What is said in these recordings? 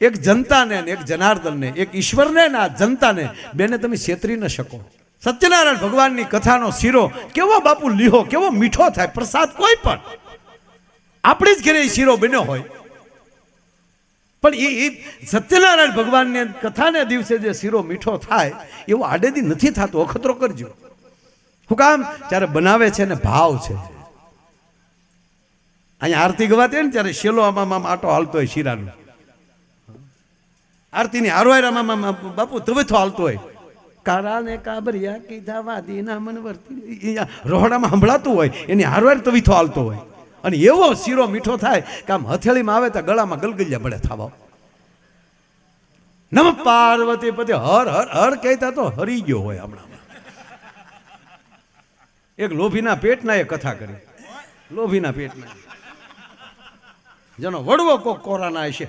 એક જનતાને એક જનાર્દનને, એક ઈશ્વરને ને જનતાને. બેને તમે છેતરી ન શકો. સત્યનારાયણ ભગવાનની કથાનો શીરો કેવો બાપુ લીહો, કેવો મીઠો થાય, પ્રસાદ કોઈ પણ. આપણે જ ઘરે શીરો બન્યો હોય. પણ એ સત્યનારાયણ ભગવાનની કથાને દિવસે જે શીરો મીઠો થાય, એવો આડેદી નથી થતો. અખતરો કરજો. હું કામ જ્યારે બનાવે છે ને ભાવ છે. અહીંયા આરતી ગવાતી ને ત્યારે શેલો આમાં આમ આટો હાલતો હોય શીરાનો. આરતીની હારવાયરામાં બાપુ તવેથો હાલતો હોય. કારાને કાબરિયા કીધા વાદી ના મન વર્તી રોહડામાં સંભળાતું હોય એની હારવાર તવીથો હાલતો હોય. અને એવો શીરો મીઠો થાય કે આમ હથેળીમાં આવે તો ગળામાં ગલગલિયા પડે થાવા નમ પાર્વતી પતિ હર હર હર કહેતા તો હરી ગયો હોય હમણાં એક લોભીના પેટના એ કથા કરી. લોભીના પેટના. જેનો વડવો કોક કોરાના હશે.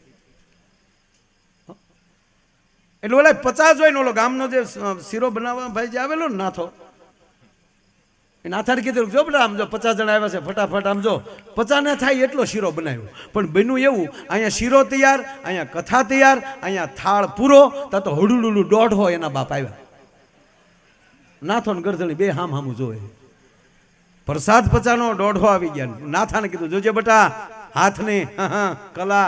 એટલે ઓલા પચાસ હોય ને ઓલો ગામનો જે શીરો બનાવવા ભાઈ જે આવેલો ને નાથો. એ નાથાને કીધું, જો બેટા, આમ જો પચાસ જણા આવ્યા છે, ફટાફટ આમ જો. પચાસ ને થાય એટલો શીરો બનાવ્યો. પણ બન્યું એવું, અહીંયા શીરો તૈયાર, અહીંયા કથા તૈયાર, અહીંયા થાળ પૂરો તા તો હળુડુડું દોઢ હોય એના બાપ આવ્યા. નાથો ને ગરધણી બે હામ હામું જોવે. પ્રસાદ પચાનો દોઢો આવી ગયા. નાથાને કીધું, જોજે બેટા, હાથને કલા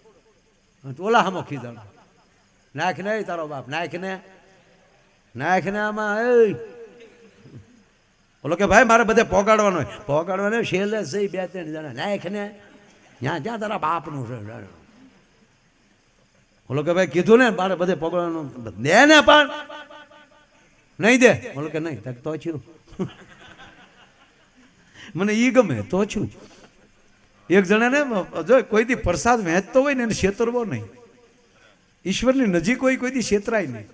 ઓલા હામો ખીજાણો નાખ ને તારો બાપ નાખ ને નાખ ને આમાં એ ઓલો કે ભાઈ, મારે બધે પોગાડવાનો પોગાડવાનો છેલ્લે છે બે ત્રણ જણા નાખ ને જ્યાં જ્યાં તારા બાપનું છે બોલો કે ભાઈ, કીધું ને, મારે બધે પોગાડવાનું. દે ને પણ. નહીં દે. બોલો કે નહીં તો તો છું. મને ઈ ગમે, તો છું. એક જણાને, જો કોઈ દી પ્રસાદ વહેંચતો હોય ને એને છેતરવો નહીં. ઈશ્વરની નજીક હોય કોઈ દી છેતરાય નહીં.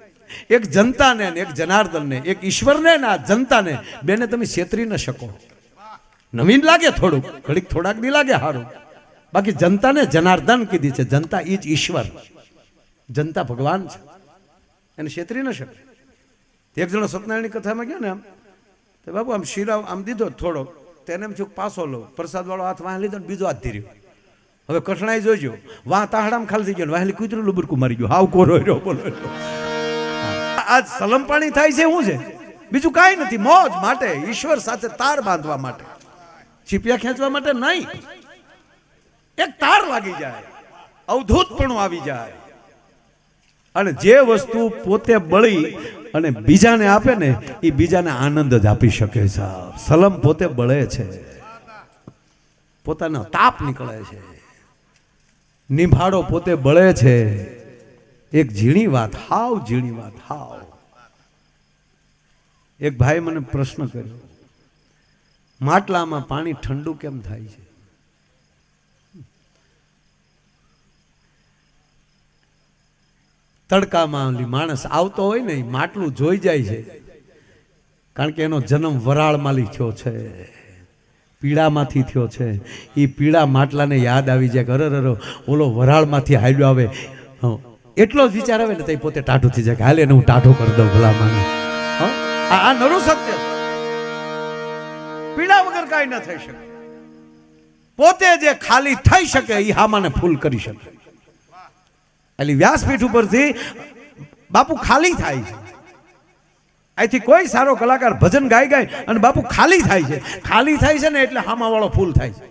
એક જનતાને એક જનાર્દનને, એક ઈશ્વરને ને આ જનતાને બેને તમે છેતરી ન શકો. નવીન લાગે થોડુંક, ઘડીક થોડાક દી લાગે સારું બાકી જનતાને જનાર્દન કીધી છે, જનતા ઈ જ ઈશ્વર. જનતા ભગવાન છે. એને છેતરી ન શકે. એક જણો સત્યનારાયણની કથામાં ગયો ને આમ, તો બાબુ આમ શિરાવ આમ દીધો થોડોક. તેને એમ છું પાછો લો. પ્રસાદ વાળો હાથ વાહ લીધો ને બીજો હાથ ધીર્યો. હવે કઠણાઈ જોજો. વાહ તાહડામાં ખાલી થઈ ગયો વાહેલી કૂતરું લુબરકું મારી ગયું. હાવ કોરો રહ્યો બોલો આ સલમ પાણી થાય છે, શું છે? બીજું કાંઈ નથી. મોજ માટે, ઈશ્વર સાથે તાર બાંધવા માટે. છીપિયા ખેંચવા માટે નહીં. એક તાર લાગી જાય. અવધૂતપણું આવી જાય. અને જે વસ્તુ પોતે બળી અને બીજાને આપે ને એ બીજાને આનંદ જ આપી શકે છે. સલમ પોતે બળે છે. પોતાનો તાપ નીકળે છે. નિભાડો પોતે બળે છે. એક ઝીણી વાત, હાવ ઝીણી વાત, હાવ. એક ભાઈ મને પ્રશ્ન કર્યો, માટલામાં પાણી ઠંડુ કેમ થાય છે? તડકામાં માણસ આવતો હોય ને માટલું જોઈ જાય છે. કારણ કે એનો જન્મ વરાળમાંથી થયો છે. પીળામાંથી થયો છે. એ પીળા માટલાને યાદ આવી જાય કે અરે ઓલો વરાળમાંથી હાલ્યો આવે. એટલો જ વિચાર આવે ને તો પોતે ટાઢું થઈ જાય કે હાલે હું ટાઢો કરી દઉં ભલા માને આ નરું સત્ય. પીડા વગર કાંઈ ન થઈ શકે. પોતે જે ખાલી થઈ શકે એ હામાને ફૂલ કરી શકે. એટલે વ્યાસપીઠ ઉપરથી બાપુ ખાલી થાય છે. અહીંથી કોઈ સારો કલાકાર ભજન ગાઈ ગાય અને બાપુ ખાલી થાય છે. ખાલી થાય છે ને એટલે હામાવાળો ફૂલ થાય છે.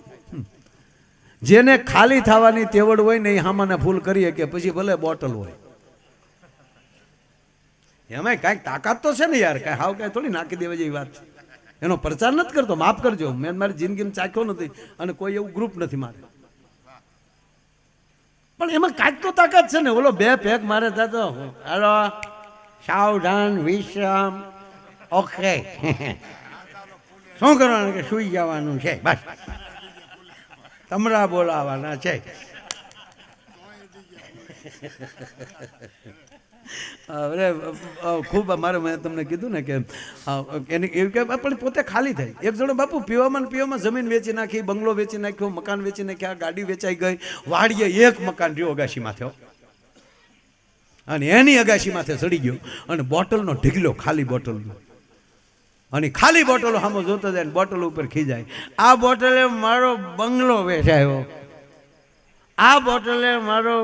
જેને ખાલી થવાની તેવડ હોય ને એ હામાને ફૂલ કરીએ કે પછી ભલે બોટલ હોય. એમાંય કાંઈક તાકાત તો છે ને યાર, કાંઈ હાવ કાંઈ થોડી નાખી દેવા જેવી વાત એનો પ્રચાર નથી કરતો, માફ કરજો. મેં મારી જિંદગીમાં ચાખ્યો નથી અને કોઈ એવું ગ્રુપ નથી મારે. પણ એમાં કાંઈક તો તાકાત છે ને. ઓલો બે પેક મારે થતો હાલો, સાવધાન, વિશ્રામ. ઓકે. શું કરવાનું કે સુઈ જવાનું છે? બસ. તમરા બોલાવાના છે. અરે ખૂબ અમારે મેં તમને કીધું ને કે એની એવું કે પણ પોતે ખાલી થાય. એક જણો, બાપુ, પીવામાં ને પીવામાં જમીન વેચી નાખી, બંગલો વેચી નાખ્યો, મકાન વેચી નાખ્યા, ગાડી વેચાઈ ગઈ, વાડીએ એક મકાન રહ્યો અગાશીમાં થયો. અને એની અગાશી માથે ચડી ગયો. અને બોટલનો ઢીગલો, ખાલી બોટલનો. અને ખાલી બોટલો સામો જોતો જાય બોટલ ઉપર ખીજાય. આ બોટલે મારો બંગલો વેચાયો. આ બોટલે મારો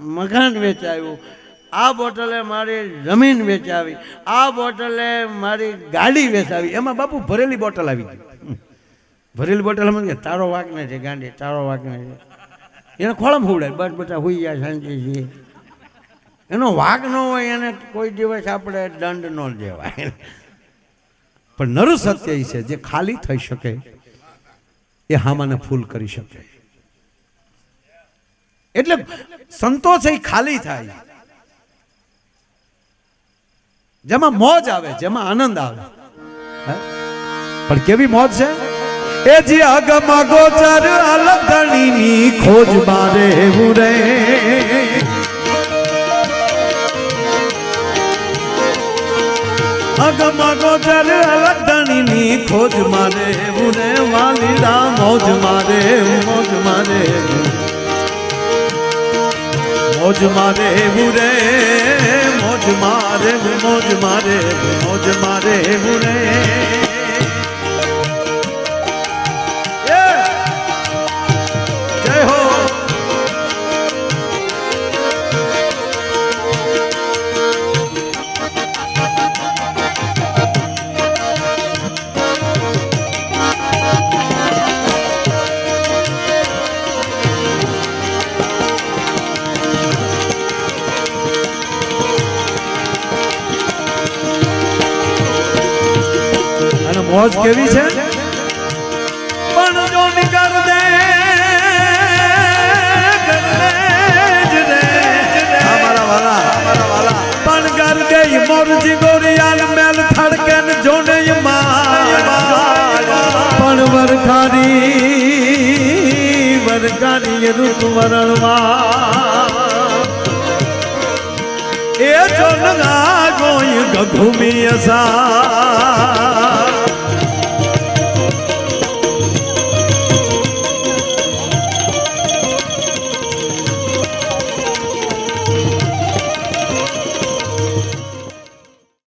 મકાન વેચાયું. આ બોટલે મારી જમીન વેચાવી, આ બોટલે મારી ગાડી વેચાવી. એમાં બાપુ ભરેલી બોટલ આવી ગઈ. ભરેલી બોટલ કે તારો વાક ને છે ગાંડી, તારો વાક ને છે એને ખોળમ ફૂડાય બસ બધા હોઈ જાય શાંતિથી એનો વાક ન હોય, એને કોઈ દિવસ આપણે દંડ ન દેવાય. પણ નરુ સત્ય છે, જે ખાલી થઈ શકે, એ હામાને ફૂલ કરી શકે. એટલે સંતોષ એ ખાલી થાય. જેમાં મોજ આવે, જેમાં આનંદ આવે. પણ કેવી મોજ છે? એ જે અગમ ગોચર અલગણી ની ખોજ મારે હું રે. અગમ ગોચર અલગણી ની ખોજ મારે હું રે. વાલીડા મોજ મારે મોજ મારે. મોજ મારે હું રે. મારે મોજ મારે મોજ મારે હું રે. મોજ કેવી છે? પણ જો નિકર દે પણ કર દે મોરજી ગોરિયાલ મેલ થડકે જોને પણ વરખારી વરખારી રૂપ વરણવા. એ જોનગા ગોઈ ગઘુમી અસા